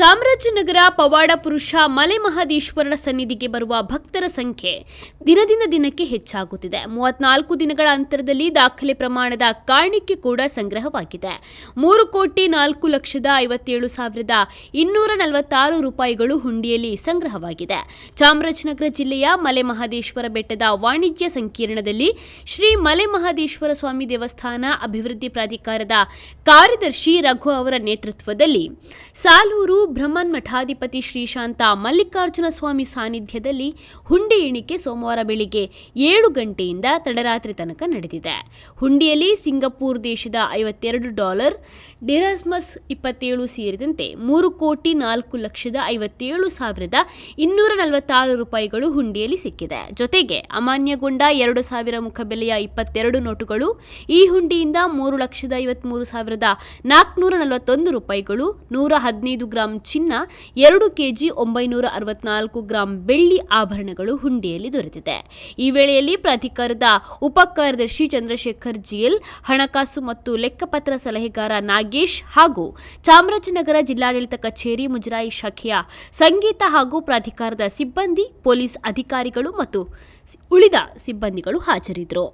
ಚಾಮರಾಜನಗರ ಪವಾಡ ಪುರುಷ ಮಲೆ ಮಹದೇಶ್ವರನ ಸನ್ನಿಧಿಗೆ ಬರುವ ಭಕ್ತರ ಸಂಖ್ಯೆ ದಿನದಿಂದ ದಿನಕ್ಕೆ ಹೆಚ್ಚಾಗುತ್ತಿದೆ. ಮೂವತ್ನಾಲ್ಕು ದಿನಗಳ ಅಂತರದಲ್ಲಿ ದಾಖಲೆ ಪ್ರಮಾಣದ ಕಾಣಿಕೆ ಕೂಡ ಸಂಗ್ರಹವಾಗಿದೆ. ಮೂರು ಕೋಟಿ ನಾಲ್ಕು ಲಕ್ಷದ ಐವತ್ತೇಳು ಸಾವಿರದ ಇನ್ನೂರ ನಲವತ್ತಾರು ರೂಪಾಯಿಗಳು ಹುಂಡಿಯಲ್ಲಿ ಸಂಗ್ರಹವಾಗಿದೆ. ಚಾಮರಾಜನಗರ ಜಿಲ್ಲೆಯ ಮಲೆ ಮಹದೇಶ್ವರ ಬೆಟ್ಟದ ವಾಣಿಜ್ಯ ಸಂಕೀರ್ಣದಲ್ಲಿ ಶ್ರೀ ಮಲೆ ಮಹದೇಶ್ವರ ಸ್ವಾಮಿ ದೇವಸ್ಥಾನ ಅಭಿವೃದ್ಧಿ ಪ್ರಾಧಿಕಾರದ ಕಾರ್ಯದರ್ಶಿ ರಘು ಅವರ ನೇತೃತ್ವದಲ್ಲಿ ಸಾಲೂರು ಬ್ರಹ್ಮನ್ ಮಠಾಧಿಪತಿ ಶ್ರೀಶಾಂತ ಮಲ್ಲಿಕಾರ್ಜುನ ಸ್ವಾಮಿ ಸಾನ್ನಿಧ್ಯದಲ್ಲಿ ಹುಂಡಿ ಎಣಿಕೆ ಸೋಮವಾರ ಬೆಳಿಗ್ಗೆ ಏಳು ಗಂಟೆಯಿಂದ ತಡರಾತ್ರಿ ತನಕ ನಡೆದಿದೆ. ಹುಂಡಿಯಲ್ಲಿ ಸಿಂಗಪೂರ್ ದೇಶದ ಐವತ್ತೆರಡು ಡಾಲರ್, ಡಿರಾಸ್ಮಸ್ ಇಪ್ಪತ್ತೇಳು ಸೇರಿದಂತೆ ಮೂರು ಕೋಟಿ ನಾಲ್ಕು ಲಕ್ಷದ ಐವತ್ತೇಳು ಸಾವಿರದ ಇನ್ನೂರ ನಲವತ್ತಾರು ರೂಪಾಯಿಗಳು ಹುಂಡಿಯಲ್ಲಿ ಸಿಕ್ಕಿದೆ. ಜೊತೆಗೆ ಅಮಾನ್ಯಗೊಂಡ ಎರಡು ಸಾವಿರ ಮುಖಬೆಲೆಯ ಇಪ್ಪತ್ತೆರಡು ನೋಟುಗಳು, ಈ ಹುಂಡಿಯಿಂದ ಮೂರು ಲಕ್ಷದ ಐವತ್ಮೂರು ಸಾವಿರದ ನಾಲ್ಕುನೂರ ನಲವತ್ತೊಂದು ರೂಪಾಯಿಗಳು ನೂರ ಹದಿನೈದು ಗ್ರಾಂ ಚಿನ್ನ ಎರಡು ಕೆಜಿ ಒಂಬೈನೂರ ಅರವತ್ನಾಲ್ಕು ಗ್ರಾಂ ಬೆಳ್ಳಿ ಆಭರಣಗಳು ಹುಂಡಿಯಲ್ಲಿ ದೊರೆತಿದೆ. ಈ ವೇಳೆಯಲ್ಲಿ ಪ್ರಾಧಿಕಾರದ ಉಪ ಕಾರ್ಯದರ್ಶಿ ಚಂದ್ರಶೇಖರ್ ಜಿಎಲ್ ಹಣಕಾಸು ಮತ್ತು ಲೆಕ್ಕಪತ್ರ ಸಲಹೆಗಾರ ನಾಗೇಶ್ ಹಾಗೂ ಚಾಮರಾಜನಗರ ಜಿಲ್ಲಾಡಳಿತ ಕಚೇರಿ ಮುಜರಾಯಿ ಶಾಖೆಯ ಸಂಗೀತ ಹಾಗೂ ಪ್ರಾಧಿಕಾರದ ಸಿಬ್ಬಂದಿ, ಪೊಲೀಸ್ ಅಧಿಕಾರಿಗಳು ಮತ್ತು ಉಳಿದ ಸಿಬ್ಬಂದಿಗಳು ಹಾಜರಿದ್ದರು.